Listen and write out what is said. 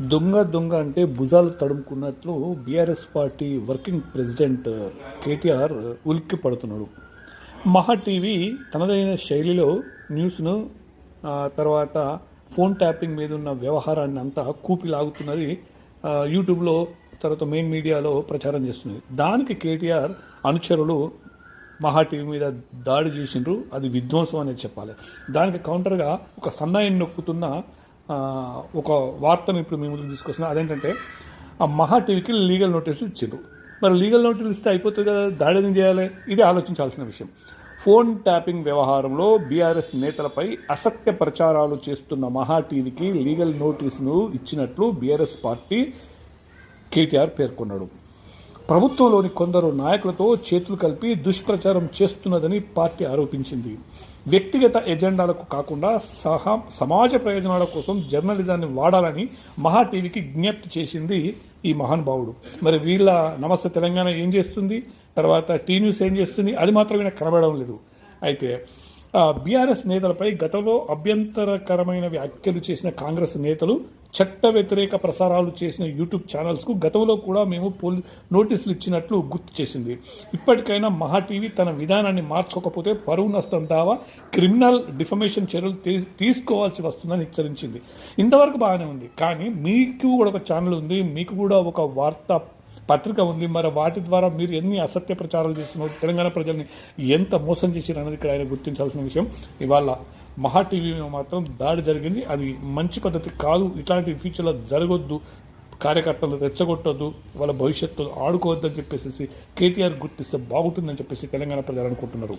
దొంగ దొంగ అంటే భుజాలు తడుముకున్నట్లు BRS party working president KTR ఉలిక్కి పడుతున్నాడు. మహా టీవీ తనదైన శైలిలో న్యూస్ను తర్వాత ఫోన్ ట్యాపింగ్ మీద ఉన్న వ్యవహారాన్ని అంతా కూపిలాగుతున్నది లాగుతున్నది యూట్యూబ్లో తర్వాత మెయిన్ మీడియాలో ప్రచారం చేస్తుంది దానికి కేటీఆర్ అనుచరులు మహా టీవీ మీద దాడి చేసిండ్రు అది విధ్వంసం అనేది చెప్పాలి. దానికి కౌంటర్గా ఒక సన్నాయిని నొక్కుతున్న ఒక వార్తను ఇప్పుడు మీ ముందుకు తీసుకొస్తున్నా. అదేంటంటే ఆ మహా టీవీకి లీగల్ నోటీసులు ఇచ్చిండ్రు. మరి లీగల్ నోటీసులు ఇస్తే అయిపోతుంది కదా దాడి ఏం చేయాలి? ఇది ఆలోచించాల్సిన విషయం. ఫోన్ ట్యాపింగ్ వ్యవహారంలో బీఆర్ఎస్ నేతలపై అసత్య ప్రచారాలు చేస్తున్న మహా టీవీకి లీగల్ నోటీసును ఇచ్చినట్లు బీఆర్ఎస్ పార్టీ కేటీఆర్ పేర్కొన్నాడు. ప్రభుత్వంలోని కొందరు నాయకులతో చేతులు కలిపి దుష్ప్రచారం చేస్తున్నదని పార్టీ ఆరోపించింది. వ్యక్తిగత ఎజెండాలకు కాకుండా సహా సమాజ ప్రయోజనాల కోసం జర్నలిజాన్ని వాడాలని మహా టీవీకి విజ్ఞప్తి చేసింది ఈ మహానుభావుడు మరి వీళ్ళ నమస్తే తెలంగాణ ఏం చేస్తుంది? తర్వాత టీ న్యూస్ ఏం చేస్తుంది? అది మాత్రమే కనబడడం లేదు. అయితే బీఆర్ఎస్ నేతలపై గతంలో అభ్యంతరకరమైన వ్యాఖ్యలు చేసిన కాంగ్రెస్ నేతలు చట్ట వ్యతిరేక ప్రసారాలు చేసిన యూట్యూబ్ ఛానల్స్కు గతంలో కూడా మేము పోలీ నోటీసులు ఇచ్చినట్లు గుర్తు చేసింది. ఇప్పటికైనా మహా టీవీ తన విధానాన్ని మార్చుకోకపోతే పరువు నష్టం దావా క్రిమినల్ డిఫమేషన్ చర్యలు తీ- తీసుకోవాల్సి వస్తుందని హెచ్చరించింది. ఇంతవరకు బాగానే ఉంది. కానీ మీకు కూడా ఒక ఛానల్ ఉంది మీకు కూడా ఒక వార్తా పత్రిక ఉంది. మరి వాటి ద్వారా మీరు ఎన్ని అసత్య ప్రచారాలు చేస్తున్నారు తెలంగాణ ప్రజల్ని ఎంత మోసం చేశారు అనేది ఇక్కడ ఆయన గుర్తించాల్సిన విషయం. ఇవాళ మహా టీవీ మీద మాత్రం దాడి జరిగింది. అది మంచి పద్ధతి కాదు. ఇట్లాంటి ఫ్యూచర్లో జరగొద్దు. కార్యకర్తలు రెచ్చగొట్టొద్దు. వాళ్ళ భవిష్యత్తు ఆడుకోవద్దని చెప్పేసి కేటీఆర్ గుర్తిస్తే బాగుంటుందని చెప్పేసి తెలంగాణ ప్రజలు అనుకుంటున్నారు.